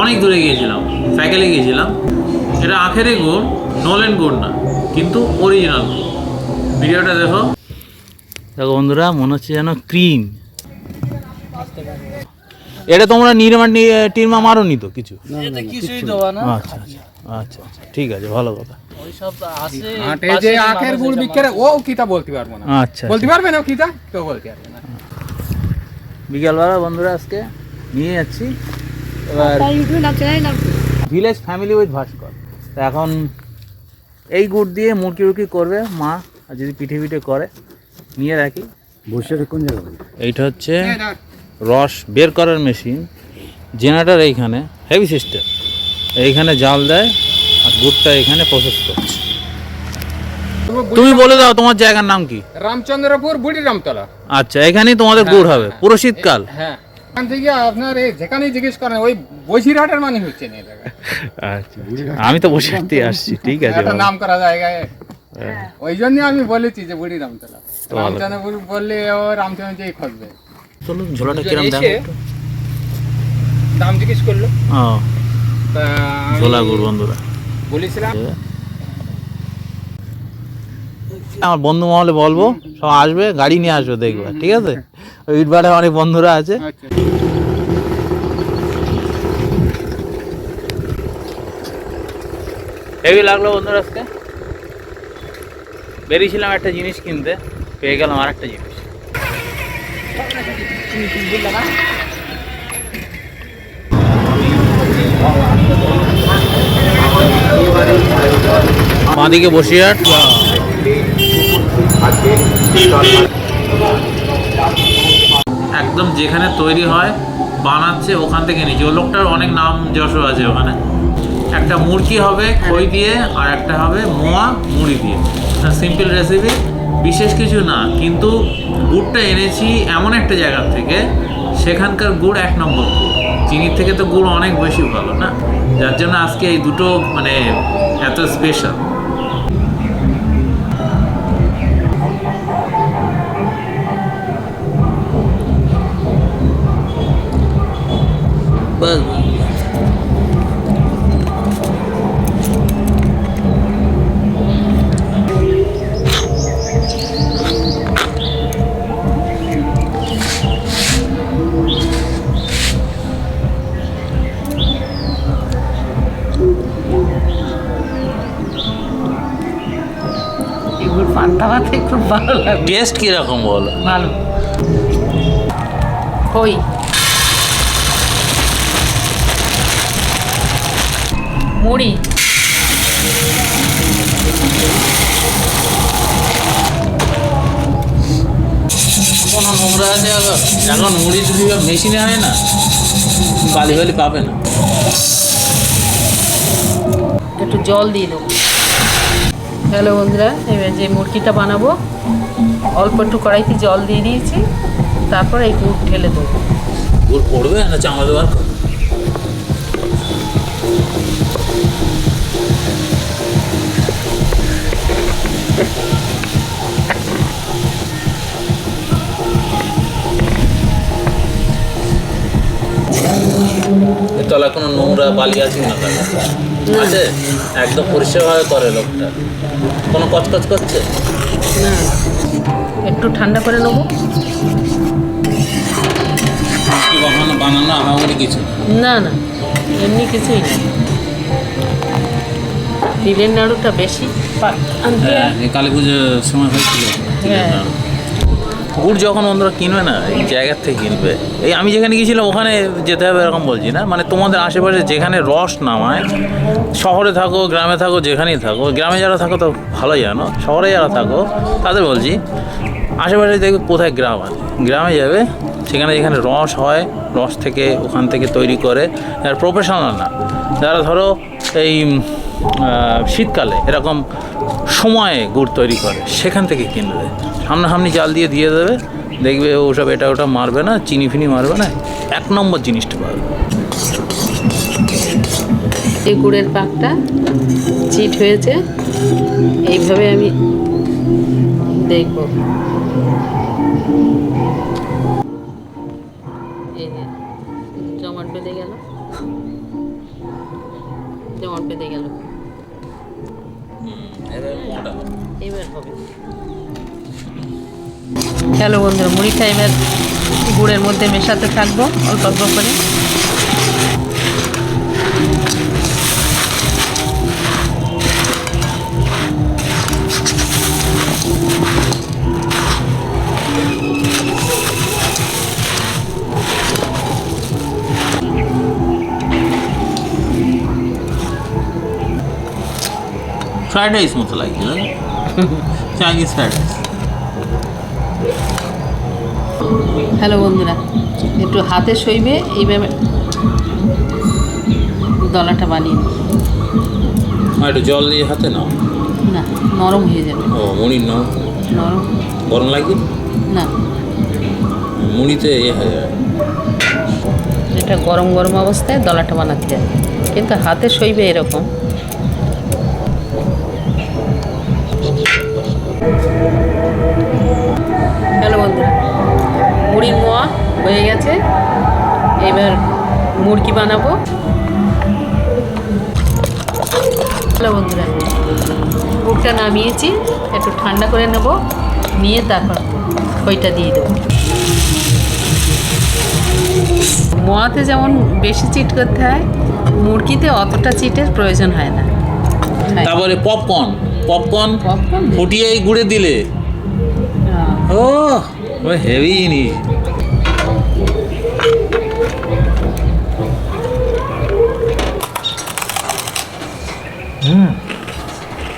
অনেক দূরে গিয়েছিলাম সাইকেলে গিয়েছিলাম। এটা আখেরে গুড় নলেন গুড় না কিন্তু অরিজিনাল ভিডিওটা দেখো। দেখো বন্ধুরা মনে হচ্ছে যেন ক্রিম। এটা তোমরা নির্মা টিরমা মারোনি তো কিছু? এতে কিছুই দেওয়া না। আচ্ছা আচ্ছা আচ্ছা আচ্ছা ঠিক আছে ভালো কথা। হাটে যে আখের গুড় বিক্রি ও কিতা বলতে পারব না। আচ্ছা বলতে পারবে না কিতা? কেউ বলতে পারবে না। বিকালবেলা বন্ধুরা আজকে নিয়ে যাচ্ছি। এবার ভিলেজ ফ্যামিলি উইথ ভাস্কর তা এখন এই গুড় দিয়ে মুরগি উরকি করবে মা আর যদি পিঠে পিঠে করে নিয়ে রাখি। বসে কোন এইটা হচ্ছে রস বের করার মেশিন জেনারেটার এইখানে হেভি সিস্টেম এইখানে জাল দেয় আর গুড়টা এখানে প্রসেস করছে। তুমি বলে দাও তোমার জায়গার নাম কি? রামচন্দ্রপুর বুড়ি রামতলা আচ্ছা এখানেই তোমাদের গুড় হবে পুরো শীতকাল। হ্যাঁ। এখান থেকে আপনার এই যেখানেই জিজ্ঞেস করেন ওই বসিরহাটের মানে হচ্ছে না আচ্ছা আমি তো বসে আসছি ঠিক আছে একটা নাম করা জায়গায়। ওই জন্য আমি বলেছি যে বুড়ি রামতলা রামচন্দ্রপুর বললে ও খুঁজবে। ঝোলাটা কিরম দাম? দাম জিজ্ঞেস করল। ও তা আমি ঝোলা গুড় বন্ধুরা। বলেছিলাম। আমার বন্ধু মহলে বলব সব আসবে গাড়ি নিয়ে আসবে দেখবে ঠিক আছে? ওই ইটবাড়ে অনেক বন্ধুরা আছে। হেভি লাগল বন্ধুরা আজকে। বেরিয়েছিলাম একটা জিনিস কিনতে, পেয়ে গেলাম আর একটা জিনিস। বাঁদিকে বসিরহাট। একদম যেখানে তৈরি হয়, বানাচ্ছে, ওখান থেকে নিচে ও লোকটার অনেক নাম যশ আছে ওখানে। একটা মুরগি হবে খই দিয়ে আর একটা হবে মোয়া মুড়ি দিয়ে। সিম্পল রেসিপি বিশেষ কিছু না কিন্তু গুড়টা এনেছি এমন একটা জায়গা থেকে সেখানকার গুড় এক নম্বর গুড়। চিনির থেকে তো গুড় অনেক বেশি ভালো না? যার জন্য আজকে এই দুটো মানে এত স্পেশাল বাস পান্তা ভাতে খুব ভালো লাগে। টেস্ট কীরকম বলো? ভালো। কই? মুড়ি। কোনো নোংরা আছে এখন এখন মুড়ি যদি মেশিনে আনে না বালি বালি পাবে না। একটু জল দিয়ে দেবো। হ্যালো বন্ধুরা, এবার যে মুরগিটা বানাবো, অল্প একটু কড়াইতে জল দিয়ে দিয়েছি, তারপর এই গুড় ঢেলে দেবো। গুড় পড়বে না চামড়া দেওয়ার তলায় কোনো নোংরা বালি আছে না? আছে? একদম পরিষ্কারভাবে করে লোকটা। কোনো কচকচ করছে? না। একটু ঠান্ডা করে নেব। বানানো বানানো আমাদের কিছু? না। না। এমনি কিছুই না। তিলের নাড়ুটা বেশি। হ্যাঁ কালী পুজোর সময় হয়েছিল। হ্যাঁ। গুড় যখন বন্ধুরা কিনবে না, এই জায়গার থেকে কিনবে। এই আমি যেখানে গিয়েছিলাম, ওখানে যেতে হবে এরকম বলছি না মানে তোমাদের আশেপাশে যেখানে রস নামায়, শহরে থাকো, গ্রামে থাকো, যেখানেই থাকো, গ্রামে যারা থাকো তো ভালোই জানো, শহরে যারা থাকো, তাদের বলছি, আশেপাশে দেখবে কোথায় গ্রাম আছে। গ্রামে যাবে, সেখানে যেখানে রস হয়, রস থেকে ওখান থেকে তৈরি করে আর প্রফেশনাল না, যারা ধরো এই শীতকালে এরকম সময়ে গুড় তৈরি করে, সেখান থেকে কিনবে সামনাসামনি জাল দিয়ে দিয়ে দেবে, দেখবে ওসব এটা ওটা মারবে না, চিনি ফিনি মারবে না, এক নম্বর জিনিসটা পাবে। এই গুড়ের পাকটা চিট হয়েছে, এইভাবে আমি দেখব। জমাট বেঁধে গেল। জমাট পেতে গেল। চলো বন্ধুরা মুড়ি টাইমের গুড়ের মধ্যে মেশাতে থাকব অল্প অল্প করে। ফ্রাইড রাইস মতো লাগছে না চাইনিজ ফ্রাইড রাইস হ্যালো বন্ধুরা। একটু হাতে সইবে এইভাবে দলাটা বানিয়ে। একটু জল দিয়ে হাতে নাও। না নরম হয়ে যাবে। ও মুড়ির নাও। নরম। গরম লাগে? না। মুড়িতে ইয়ে হয়ে যাবে এটা গরম গরম অবস্থায় দলাটা বানাতে হবে। কিন্তু হাতে সইবে এরকম। মুড়ির মোয়া হয়ে গেছে এবার মুরগি বানাবো হ্যালো বন্ধুরা মুখটা নামিয়েছি একটু ঠান্ডা করে নেব নিয়ে তারপর খইটা দিয়ে দেবো মোয়াতে যেমন বেশি চিট করতে হয় মুরগিতে অতটা চিটের প্রয়োজন হয় না হ্যাঁ। তারপরে পপকর্ন পপকর্ন? ফুটিয়ে গুড়ে দিলে হ্যাঁ। ও হেভি জিনিস। হুম।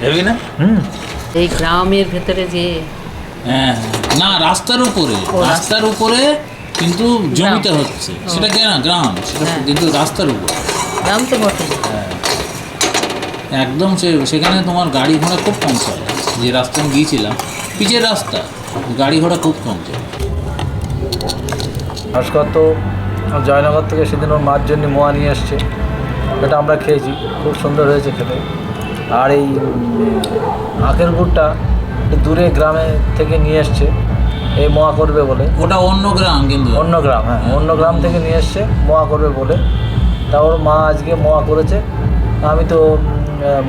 হেভি না? হুম। এই গ্রামের ভেতরে যে হ্যাঁ না রাস্তার উপরে। রাস্তার উপরে কিন্তু জমিতে হচ্ছে। সেটা কেনা গ্রাম। সেটা হ্যাঁ। কিন্তু রাস্তার উপরে। গ্রাম তো বটে। একদম সে সেখানে তোমার গাড়ি ঘোড়া খুব কম চলে। যে রাস্তা আমি গিয়েছিলাম পিচের রাস্তা। গাড়ি ঘোড়া খুব কম চলে ভাস্কর তো জয়নগর থেকে সেদিন ওর মার জন্য মোয়া নিয়ে এসছে। এটা আমরা খেয়েছি খুব সুন্দর হয়েছে খেতে। আর এই আখের গুড়টা দূরে গ্রামে থেকে নিয়ে এসছে এই মোয়া করবে বলে। ওটা অন্য গ্রাম কিন্তু। অন্য গ্রাম হ্যাঁ অন্য গ্রাম থেকে নিয়ে এসছে মোয়া করবে বলে। তা ওর মা আজকে মোয়া করেছে। আমি তো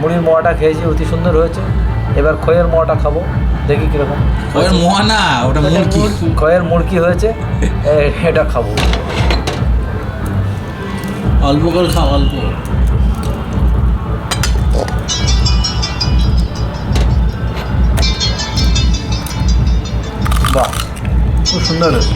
মুড়ির মোয়াটা খেয়েছি অতি সুন্দর হয়েছে। এবার খয়ের মোয়াটা খাব। দেখি কীরকম। ওর মোয়া না ওটা মুরগি। খয়ের মুরগি হয়েছে এ- এটা খাব। অল্প করে খাও অল্প। বাহ খুব সুন্দর হয়েছে।